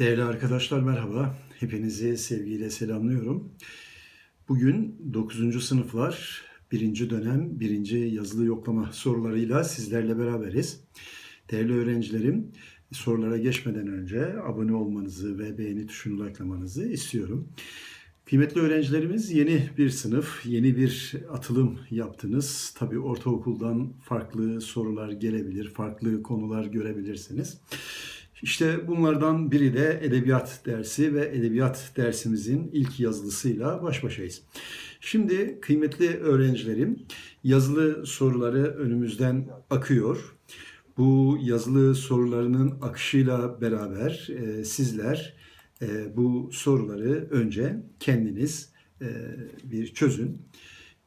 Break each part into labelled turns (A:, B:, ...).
A: Değerli arkadaşlar merhaba. Hepinizi sevgiyle selamlıyorum. Bugün 9. sınıflar 1. dönem 1. yazılı yoklama sorularıyla sizlerle beraberiz. Değerli öğrencilerim, sorulara geçmeden önce abone olmanızı ve beğeni tuşunu likelamanızı istiyorum. Kıymetli öğrencilerimiz yeni bir sınıf, yeni bir atılım yaptınız. Tabii ortaokuldan farklı sorular gelebilir, farklı konular görebilirsiniz. İşte bunlardan biri de edebiyat dersi ve edebiyat dersimizin ilk yazılısıyla baş başayız. Şimdi kıymetli öğrencilerim yazılı soruları önümüzden akıyor. Bu yazılı sorularının akışıyla beraber e, sizler e, bu soruları önce kendiniz e, bir çözün.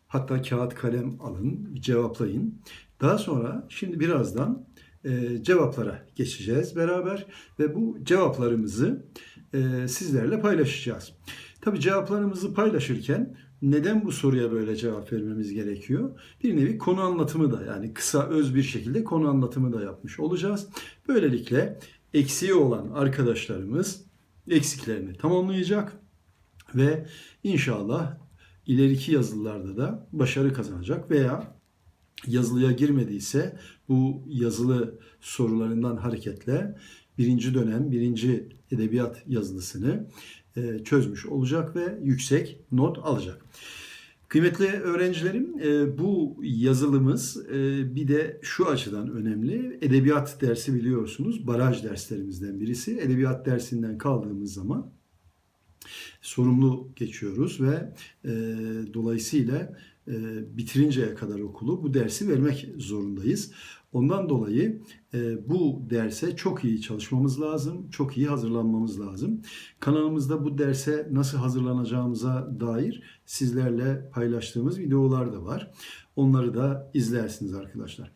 A: Hatta kağıt kalem alın, cevaplayın. Daha sonra şimdi birazdan e, cevaplara geçeceğiz beraber ve bu cevaplarımızı e, sizlerle paylaşacağız. Tabii cevaplarımızı paylaşırken neden bu soruya böyle cevap vermemiz gerekiyor? Bir nevi konu anlatımı da yani kısa öz bir şekilde konu anlatımı da yapmış olacağız. Böylelikle eksiği olan arkadaşlarımız eksiklerini tamamlayacak ve inşallah ileriki yazılılarda da başarı kazanacak veya yazılıya girmediyse bu yazılı sorularından hareketle birinci dönem birinci edebiyat yazılısını e, çözmüş olacak ve yüksek not alacak. Kıymetli öğrencilerim e, bu yazılımız e, bir de şu açıdan önemli. Edebiyat dersi biliyorsunuz baraj derslerimizden birisi. Edebiyat dersinden kaldığımız zaman sorumlu geçiyoruz ve dolayısıyla e, bitirinceye kadar okulu bu dersi vermek zorundayız. Ondan dolayı e, bu derse çok iyi çalışmamız lazım, çok iyi hazırlanmamız lazım. Kanalımızda bu derse nasıl hazırlanacağımıza dair sizlerle paylaştığımız videolar da var. Onları da izlersiniz arkadaşlar.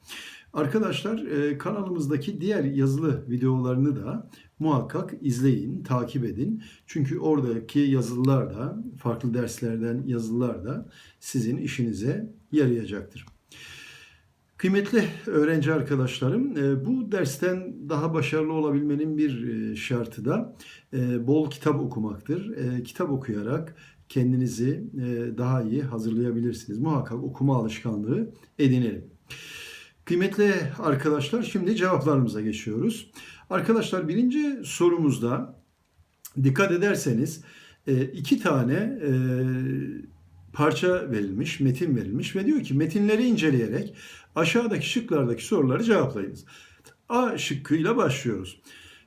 A: Arkadaşlar e, kanalımızdaki diğer yazılı videolarını da muhakkak izleyin, takip edin. Çünkü oradaki yazılılar da, farklı derslerden yazılılar da sizin işinize yarayacaktır. Kıymetli öğrenci arkadaşlarım, e, bu dersten daha başarılı olabilmenin bir e, şartı da bol kitap okumaktır. Kitap okuyarak kendinizi daha iyi hazırlayabilirsiniz. Muhakkak okuma alışkanlığı edinelim. Kıymetli arkadaşlar şimdi cevaplarımıza geçiyoruz. Arkadaşlar birinci sorumuzda dikkat ederseniz e, iki tane e, parça verilmiş, metin verilmiş ve diyor ki metinleri inceleyerek aşağıdaki şıklardaki soruları cevaplayınız. A şıkkıyla başlıyoruz.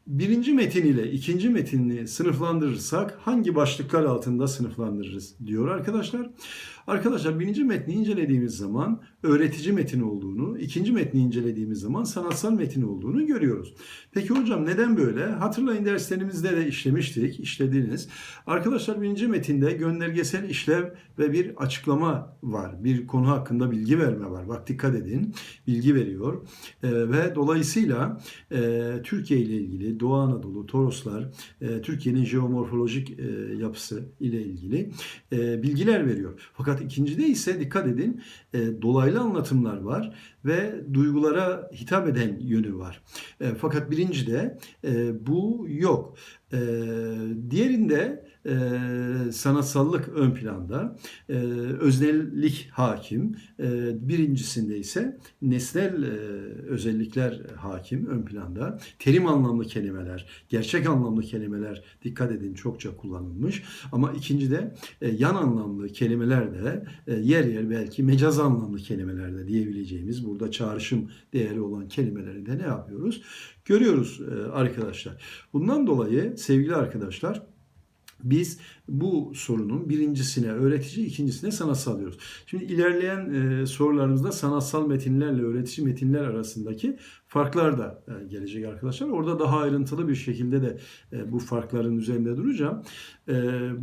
A: Birinci metin ile ikinci metinini sınıflandırırsak hangi başlıklar altında sınıflandırırız diyor arkadaşlar. Arkadaşlar birinci metni incelediğimiz zaman öğretici metin olduğunu, ikinci metni incelediğimiz zaman sanatsal metin olduğunu görüyoruz. Peki hocam neden böyle? Hatırlayın derslerimizde de işlemiştik, işlediniz. Arkadaşlar birinci metinde göndergesel işlev ve bir açıklama var. Bir konu hakkında bilgi verme var. Bak dikkat edin. Bilgi veriyor. E, ve dolayısıyla e, Türkiye ile ilgili Doğu Anadolu, Toroslar, e, Türkiye'nin jeomorfolojik e, yapısı ile ilgili e, bilgiler veriyor. Fakat fakat ikincide ise dikkat edin e, dolaylı anlatımlar var ve duygulara hitap eden yönü var. E, fakat birincide e, bu yok. E, diğerinde e, sanatsallık ön planda, e, öznellik hakim. E, birincisinde ise nesnel e, özellikler hakim ön planda. Terim anlamlı kelimeler, gerçek anlamlı kelimeler dikkat edin çokça kullanılmış. Ama ikincide e, yan anlamlı kelimeler de e, yer yer belki mecaz anlamlı kelimeler de diyebileceğimiz burada çağrışım değeri olan kelimeleri de ne yapıyoruz? Görüyoruz e, arkadaşlar. Bundan dolayı sevgili arkadaşlar biz bu sorunun birincisine öğretici, ikincisine sanatsal diyoruz. Şimdi ilerleyen e, sorularımızda sanatsal metinlerle öğretici metinler arasındaki farklar da e, gelecek arkadaşlar. Orada daha ayrıntılı bir şekilde de e, bu farkların üzerinde duracağım. E,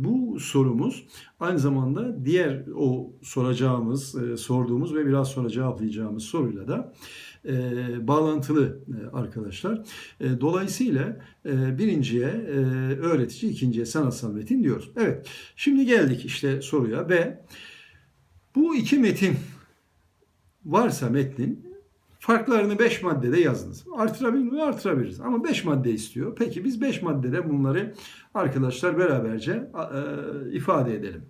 A: bu sorumuz aynı zamanda diğer o soracağımız, e, sorduğumuz ve biraz sonra cevaplayacağımız soruyla da e, bağlantılı e, arkadaşlar. E, dolayısıyla e, birinciye e, öğretici, ikinciye sanatsal metin diyoruz. Evet, şimdi geldik işte soruya ve bu iki metin varsa metnin Farklarını 5 maddede yazınız. Artırabilir mi? Artırabiliriz. Ama 5 madde istiyor. Peki biz 5 maddede bunları arkadaşlar beraberce e, ifade edelim.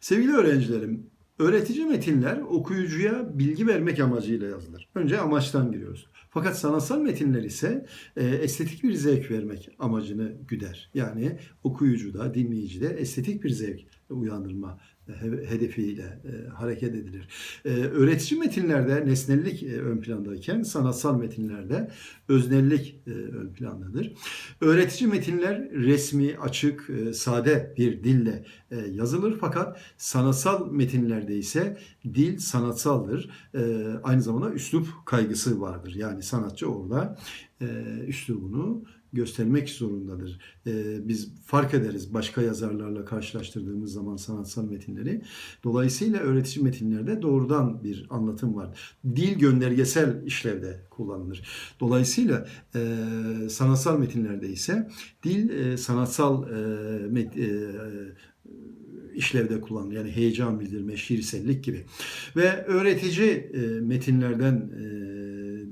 A: Sevgili öğrencilerim, öğretici metinler okuyucuya bilgi vermek amacıyla yazılır. Önce amaçtan giriyoruz. Fakat sanatsal metinler ise e, estetik bir zevk vermek amacını güder. Yani okuyucuda, dinleyicide estetik bir zevk uyandırma hedefiyle e, hareket edilir. E, öğretici metinlerde nesnellik e, ön plandayken sanatsal metinlerde öznellik ön plandadır. Öğretici metinler resmi, açık, sade bir dille yazılır fakat sanatsal metinlerde ise dil sanatsaldır. Aynı zamanda üslup kaygısı vardır. Yani sanatçı orada üslubunu göstermek zorundadır. E, biz fark ederiz başka yazarlarla karşılaştırdığımız zaman sanatsal metinleri. Dolayısıyla öğretici metinlerde doğrudan bir anlatım var. Dil göndergesel işlevde kullanılır. Dolayısıyla e, sanatsal metinlerde ise dil e, sanatsal e, işlevde kullanılır. Yani heyecan bildirme, şiirsellik gibi. Ve öğretici metinlerden e,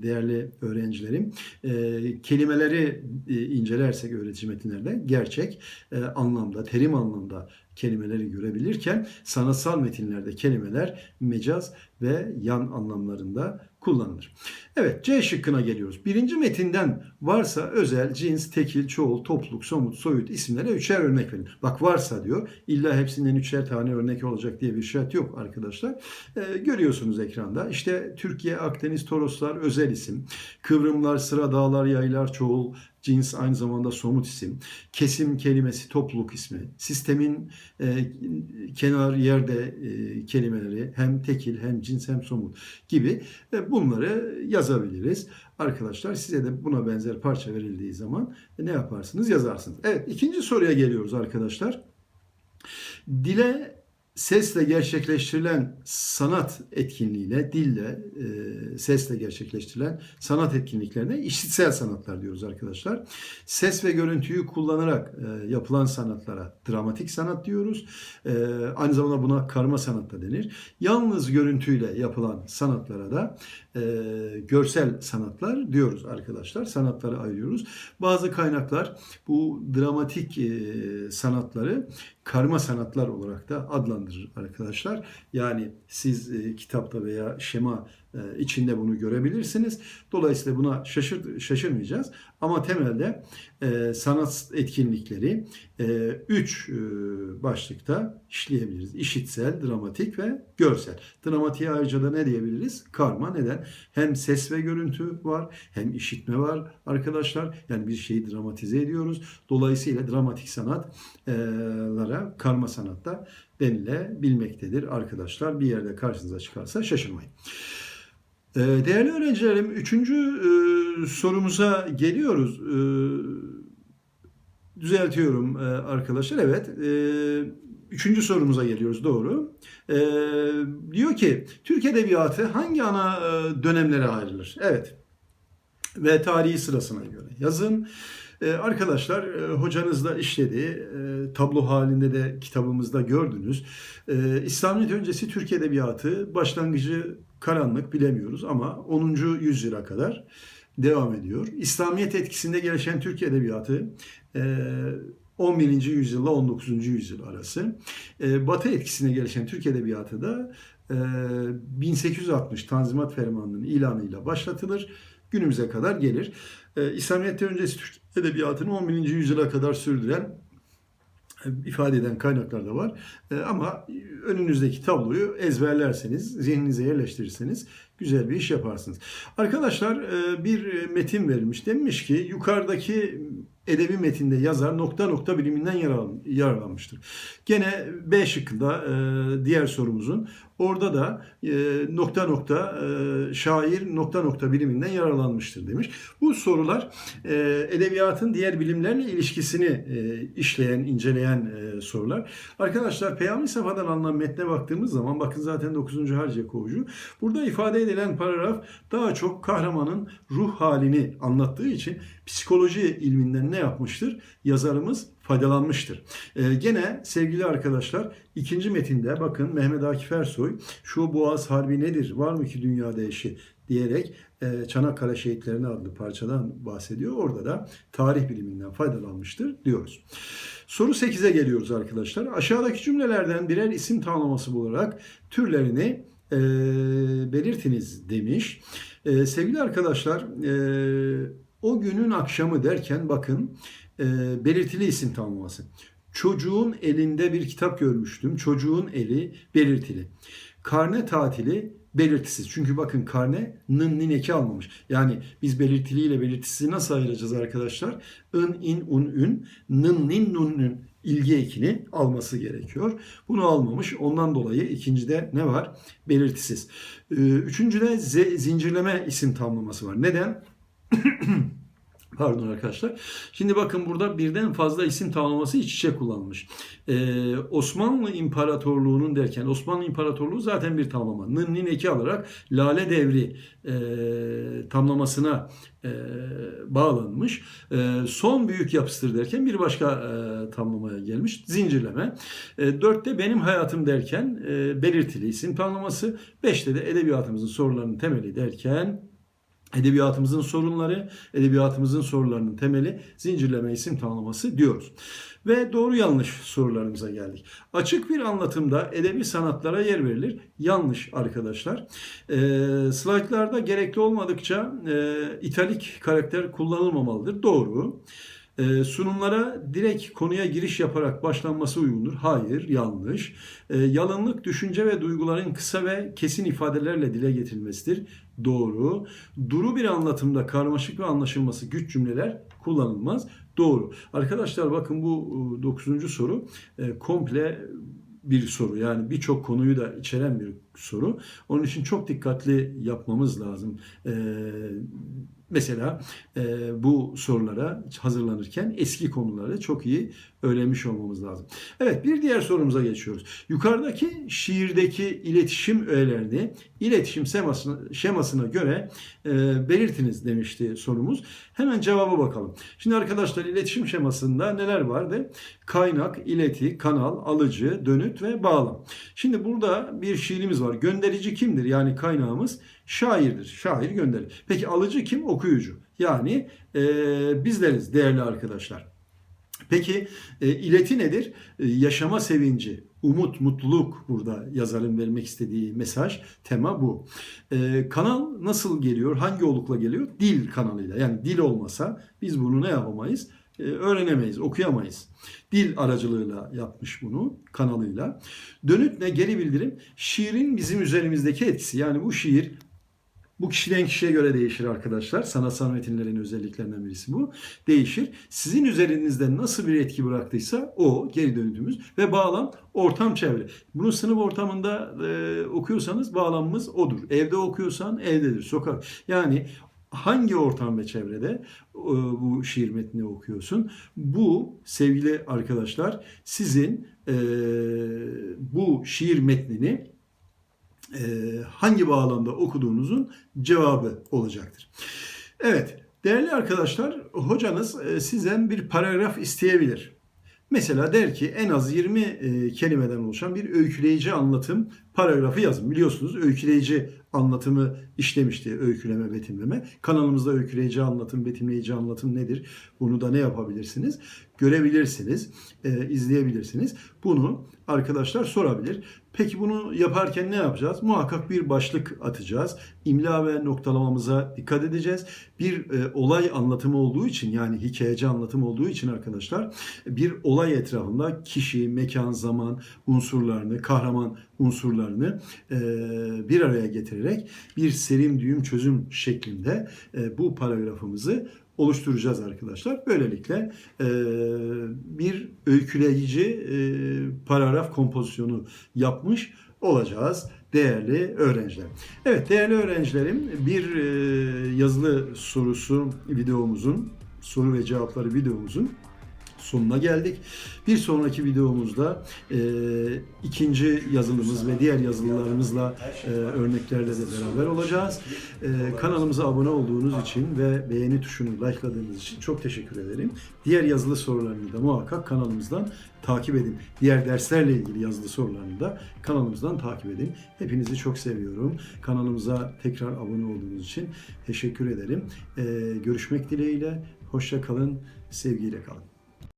A: değerli öğrencilerim. E, kelimeleri e, incelersek öğretici metinlerde gerçek e, anlamda, terim anlamda kelimeleri görebilirken sanatsal metinlerde kelimeler mecaz ve yan anlamlarında kullanılır. Evet C şıkkına geliyoruz. Birinci metinden varsa özel, cins, tekil, çoğul, topluluk, somut, soyut isimlere üçer örnek verin. Bak varsa diyor. İlla hepsinden üçer tane örnek olacak diye bir şart yok arkadaşlar. Ee, görüyorsunuz ekranda. İşte Türkiye, Akdeniz, Toroslar özel isim. Kıvrımlar, sıra, dağlar, yaylar, çoğul, cins aynı zamanda somut isim. Kesim kelimesi topluluk ismi. Sistemin e, kenar yerde e, kelimeleri hem tekil hem cins hem somut gibi e, bunları yazabiliriz. Arkadaşlar size de buna benzer parça verildiği zaman ne yaparsınız yazarsınız. Evet ikinci soruya geliyoruz arkadaşlar. Dile sesle gerçekleştirilen sanat etkinliğiyle, dille, e, sesle gerçekleştirilen sanat etkinliklerine işitsel sanatlar diyoruz arkadaşlar. Ses ve görüntüyü kullanarak e, yapılan sanatlara dramatik sanat diyoruz. E, aynı zamanda buna karma sanat da denir. Yalnız görüntüyle yapılan sanatlara da e, görsel sanatlar diyoruz arkadaşlar. Sanatları ayırıyoruz. Bazı kaynaklar bu dramatik e, sanatları karma sanatlar olarak da adlandırır arkadaşlar. Yani siz e, kitapta veya şema içinde bunu görebilirsiniz. Dolayısıyla buna şaşır, şaşırmayacağız. Ama temelde e, sanat etkinlikleri e, üç e, başlıkta işleyebiliriz. İşitsel, dramatik ve görsel. Dramatiğe ayrıca da ne diyebiliriz? Karma. Neden? Hem ses ve görüntü var, hem işitme var arkadaşlar. Yani bir şeyi dramatize ediyoruz. Dolayısıyla dramatik sanatlara karma sanatta denilebilmektedir arkadaşlar. Bir yerde karşınıza çıkarsa şaşırmayın. Ee, Değerli öğrencilerim, üçüncü e, sorumuza geliyoruz. E, düzeltiyorum e, arkadaşlar. Evet, e, üçüncü sorumuza geliyoruz. Doğru. E, diyor ki, Türk Edebiyatı hangi ana dönemlere ayrılır? Evet. Ve tarihi sırasına göre yazın. Ee, arkadaşlar hocanız da işledi. Tablo halinde de kitabımızda gördünüz. E, İslamiyet öncesi Türk Edebiyatı başlangıcı karanlık bilemiyoruz ama 10. yüzyıla kadar devam ediyor. İslamiyet etkisinde gelişen Türk Edebiyatı e, 11. yüzyılla 19. yüzyıl arası. E, Batı etkisine gelişen Türk Edebiyatı da e, 1860 Tanzimat Fermanı'nın ilanıyla başlatılır. Günümüze kadar gelir. E, İslamiyet'te öncesi Türk Edebiyatı'nı 11. yüzyıla kadar sürdüren e, ifade eden kaynaklar da var. E, ama önünüzdeki tabloyu ezberlerseniz, zihninize yerleştirirseniz güzel bir iş yaparsınız. Arkadaşlar e, bir metin verilmiş. Demiş ki yukarıdaki edebi metinde yazar nokta nokta biliminden yararlanmıştır. Gene B şıkkında diğer sorumuzun orada da nokta nokta şair nokta nokta biliminden yararlanmıştır demiş. Bu sorular edebiyatın diğer bilimlerle ilişkisini işleyen, inceleyen sorular. Arkadaşlar Peyami Safa'dan alınan metne baktığımız zaman bakın zaten 9. Harciye kovucu. Burada ifade edilen paragraf daha çok kahramanın ruh halini anlattığı için psikoloji ilminden ne yapmıştır? Yazarımız faydalanmıştır. Ee, gene sevgili arkadaşlar ikinci metinde bakın Mehmet Akif Ersoy şu Boğaz Harbi nedir? Var mı ki dünyada eşi? diyerek e, Çanakkale Şehitlerini adlı parçadan bahsediyor. Orada da tarih biliminden faydalanmıştır diyoruz. Soru 8'e geliyoruz arkadaşlar. Aşağıdaki cümlelerden birer isim tanımlaması bularak türlerini e, belirtiniz demiş. E, sevgili arkadaşlar e, o günün akşamı derken bakın e, belirtili isim tanımlaması. Çocuğun elinde bir kitap görmüştüm. Çocuğun eli belirtili. Karne tatili belirtisiz. Çünkü bakın karne nın nin eki almamış. Yani biz belirtili ile belirtisizi nasıl ayıracağız arkadaşlar? ın, in, un, ün, nın, nin, nun, nün ilgi ekini alması gerekiyor. Bunu almamış. Ondan dolayı ikincide ne var? Belirtisiz. Ee, üçüncüde zincirleme isim tamlaması var. Neden? Pardon arkadaşlar. Şimdi bakın burada birden fazla isim tamlaması iç içe kullanılmış. Ee, Osmanlı İmparatorluğu'nun derken Osmanlı İmparatorluğu zaten bir tamlama. Nın nin eki alarak Lale Devri e, tamlamasına e, bağlanmış. E, son büyük yapıstır derken bir başka e, tamlamaya gelmiş. Zincirleme. E, dörtte benim hayatım derken e, belirtili isim tamlaması. Beşte de edebiyatımızın sorularının temeli derken Edebiyatımızın sorunları, edebiyatımızın sorularının temeli zincirleme isim tanımlaması diyoruz. Ve doğru yanlış sorularımıza geldik. Açık bir anlatımda edebi sanatlara yer verilir. Yanlış arkadaşlar. E, slaytlarda gerekli olmadıkça e, italik karakter kullanılmamalıdır. Doğru. E, sunumlara direkt konuya giriş yaparak başlanması uygundur. Hayır, yanlış. E, yalınlık düşünce ve duyguların kısa ve kesin ifadelerle dile getirilmesidir. Doğru. Duru bir anlatımda karmaşık ve anlaşılması güç cümleler kullanılmaz. Doğru. Arkadaşlar bakın bu 9. E, soru e, komple bir soru. Yani birçok konuyu da içeren bir soru. Onun için çok dikkatli yapmamız lazım. Ee, mesela e, bu sorulara hazırlanırken eski konuları çok iyi öğrenmiş olmamız lazım. Evet bir diğer sorumuza geçiyoruz. Yukarıdaki şiirdeki iletişim öğelerini iletişim şemasına, şemasına göre e, belirtiniz demişti sorumuz. Hemen cevaba bakalım. Şimdi arkadaşlar iletişim şemasında neler vardı? Kaynak, ileti, kanal, alıcı, dönüt ve bağlam. Şimdi burada bir şiirimiz var. Gönderici kimdir? Yani kaynağımız şairdir. Şair gönderir. Peki alıcı kim? Okuyucu. Yani e, bizleriz değerli arkadaşlar. Peki e, ileti nedir? E, yaşama sevinci, umut, mutluluk burada yazarın vermek istediği mesaj, tema bu. E, kanal nasıl geliyor? Hangi olukla geliyor? Dil kanalıyla. Yani dil olmasa biz bunu ne yapamayız? E, öğrenemeyiz, okuyamayız. Dil aracılığıyla yapmış bunu, kanalıyla. Dönüt ne? Geri bildirim. Şiirin bizim üzerimizdeki etkisi. Yani bu şiir bu kişiden kişiye göre değişir arkadaşlar. Sanatsal metinlerin özelliklerinden birisi bu. Değişir. Sizin üzerinizde nasıl bir etki bıraktıysa o geri dönütümüz ve bağlam ortam çevre. Bunu sınıf ortamında e, okuyorsanız bağlamımız odur. Evde okuyorsan evdedir. Sokak. Yani hangi ortam ve çevrede e, bu şiir metnini okuyorsun? Bu sevgili arkadaşlar sizin e, bu şiir metnini e, hangi bağlamda okuduğunuzun cevabı olacaktır. Evet, değerli arkadaşlar, hocanız sizden bir paragraf isteyebilir. Mesela der ki en az 20 e, kelimeden oluşan bir öyküleyici anlatım paragrafı yazın. Biliyorsunuz öyküleyici anlatımı işlemişti öyküleme, betimleme. Kanalımızda öyküleyici anlatım, betimleyici anlatım nedir? Bunu da ne yapabilirsiniz? Görebilirsiniz, e, izleyebilirsiniz. Bunu arkadaşlar sorabilir. Peki bunu yaparken ne yapacağız? Muhakkak bir başlık atacağız. İmla ve noktalamamıza dikkat edeceğiz. Bir e, olay anlatımı olduğu için yani hikayeci anlatım olduğu için arkadaşlar bir olay etrafında kişi, mekan, zaman unsurlarını, kahraman unsurlarını e, bir araya getirerek bir serim düğüm çözüm şeklinde e, bu paragrafımızı oluşturacağız arkadaşlar. Böylelikle e, bir öyküleyici e, paragraf kompozisyonu yapmış olacağız değerli öğrenciler. Evet değerli öğrencilerim bir e, yazılı sorusu videomuzun soru ve cevapları videomuzun sonuna geldik. Bir sonraki videomuzda e, ikinci yazılımız ve diğer yazılılarımızla e, örneklerle de beraber olacağız. E, kanalımıza abone olduğunuz için ve beğeni tuşunu likeladığınız için çok teşekkür ederim. Diğer yazılı sorularını da muhakkak kanalımızdan takip edin. Diğer derslerle ilgili yazılı sorularını da kanalımızdan takip edin. Hepinizi çok seviyorum. Kanalımıza tekrar abone olduğunuz için teşekkür ederim. E, görüşmek dileğiyle. Hoşça kalın, sevgiyle kalın.